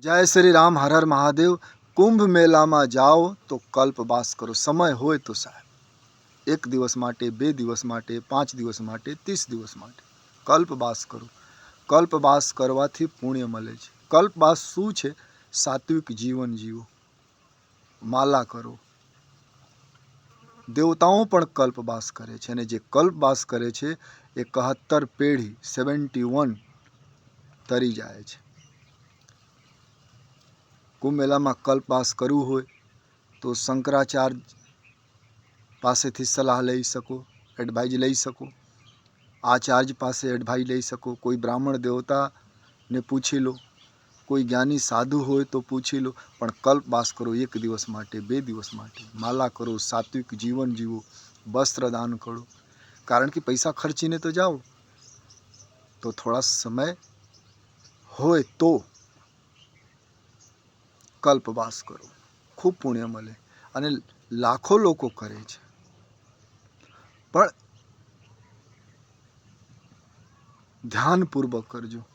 જય શ્રી રામ, હર હર મહાદેવ. કુંભ મેળામાં જાઓ તો કલ્પવાસ કરો. સમય હોય તો સાહેબ. એક દિવસ માટે, બે દિવસ માટે, પાંચ દિવસ માટે, ત્રીસ દિવસ માટે. કલ્પવાસ કરો. કલ્પવાસ કરવાથી પુણ્ય મળે છે. કલ્પવાસ શું છે? સાત્વિક જીવન જીવો. માલા કરો. દેવતાઓ પણ કલ્પવાસ કરે છે અને જે કલ્પવાસ કરે છે, એ કહત્તર પેઢી, સેવન્ટી વન તરી જાય છે. કુંભ મેળામાં કલ્પ વાસ કરવું હોય તો શંકરાચાર્ય પાસેથી સલાહ લઈ શકો, એડવાઇઝ લઈ શકો. આચાર્ય પાસે એડવાઇઝ લઈ શકો. કોઈ બ્રાહ્મણ દેવતાને પૂછી લો. કોઈ જ્ઞાની સાધુ હોય તો પૂછી લો. પણ કલ્પવાસ કરો એક દિવસ માટે, બે દિવસ માટે. માલા કરો, સાત્વિક જીવન જીવો, વસ્ત્ર દાન કરો. કારણ કે પૈસા ખર્ચીને તો જાઓ. તો થોડા સમય હોય તો કલ્પવાસ કરો. ખૂબ પુણ્ય મળે અને લાખો લોકો કરે છે. પણ ધ્યાનપૂર્વક કરજો.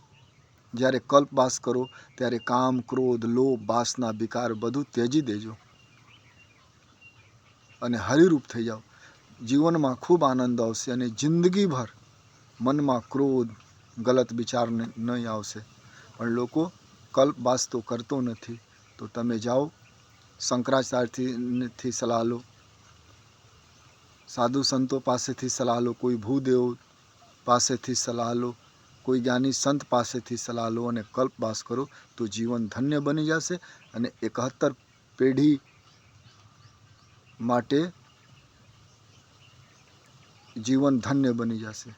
જ્યારે કલ્પવાસ કરો, ત્યારે કામ, ક્રોધ, લોભ, વાસના, વિકાર બધું ત્યજી દેજો. અને હરિરૂપ થઈ જાઓ. જીવનમાં ખૂબ આનંદ આવશે અને જિંદગીભર મનમાં ક્રોધ, ગલત વિચાર નહીં આવશે. પણ લોકો કલ્પવાસ તો કરતો નથી. તો તમે જાઓ, શંકરાચાર્યથી સલાહ લો. સાધુ સંતો પાસેથી સલાહ લો, કોઈ ભૂદેવ પાસેથી સલાહ લો, કોઈ જ્ઞાની સંત પાસેથી સલાહ લો અને કલ્પવાસ કરો તો જીવન ધન્ય બની જશે અને એકહત્તર પેઢી માટે જીવન ધન્ય બની જશે.